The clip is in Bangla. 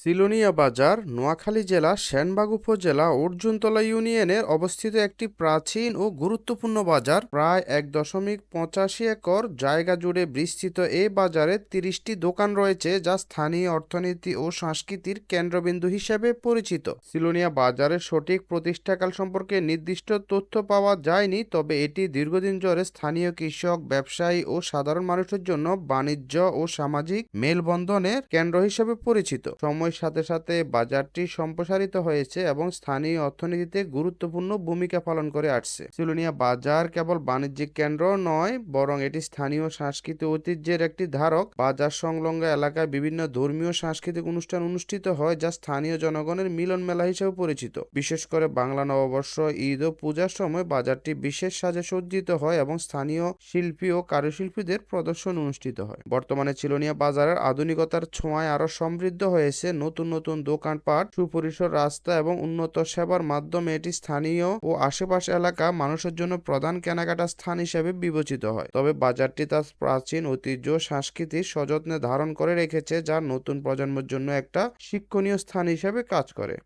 সিলোনিয়া বাজার, নোয়াখালী জেলা, সেনবাগ উপজেলা, অর্জুনতলা ইউনিয়নের অবস্থিত একটি প্রাচীন ও গুরুত্বপূর্ণ বাজার। প্রায় এক দশমিক পঁচাশি একর জায়গা জুড়ে বিস্তৃত এই বাজারে তিরিশটি দোকান রয়েছে যা স্থানীয় অর্থনীতি ও সংস্কৃতির কেন্দ্রবিন্দু হিসেবে পরিচিত। সিলোনিয়া বাজারের সঠিক প্রতিষ্ঠাকাল সম্পর্কে নির্দিষ্ট তথ্য পাওয়া যায়নি, তবে এটি দীর্ঘদিন ধরে স্থানীয় কৃষক, ব্যবসায়ী ও সাধারণ মানুষের জন্য বাণিজ্য ও সামাজিক মেলবন্ধনের কেন্দ্র হিসেবে পরিচিত। সময়ের সাথে সাথে বাজারটি সম্প্রসারিত হয়েছে এবং স্থানীয় অর্থনীতিতে গুরুত্বপূর্ণ ভূমিকা পালন করে আসছে। সিলোনিয়া বাজার কেবল বাণিজ্যিক কেন্দ্র নয়, বরং এটি স্থানীয় সাংস্কৃতিক ঐতিহ্যের একটি ধারক। বাজার সংলগ্ন এলাকায় বিভিন্ন ধর্মীয় সাংস্কৃতিক অনুষ্ঠান অনুষ্ঠিত হয়, যা স্থানীয় জনগণের মিলন মেলা হিসেবে পরিচিত। বিশেষ করে বাংলা নববর্ষ, ঈদ ও পূজার সময় বাজারটি বিশেষ সাজে সজ্জিত হয় এবং স্থানীয় শিল্পী ও কারুশিল্পীদের প্রদর্শন অনুষ্ঠিত হয়। বর্তমানে চিলোনিয়া বাজারের আধুনিকতার ছোঁয়ায় আরও সমৃদ্ধ হয়েছে নতুন নতুন দোকানপাট, সুপরিসর রাস্তা এবং উন্নত সেবার মাধ্যমে এটি স্থানীয় ও আশেপাশে এলাকা মানুষের জন্য প্রধান কেনাকাটা স্থান হিসেবে বিবেচিত হয়। তবে বাজারটি তার প্রাচীন ঐতিহ্য সংস্কৃতি সযত্নে ধারণ করে রেখেছে, যা নতুন প্রজন্মের জন্য একটা শিক্ষণীয় স্থান হিসেবে কাজ করে।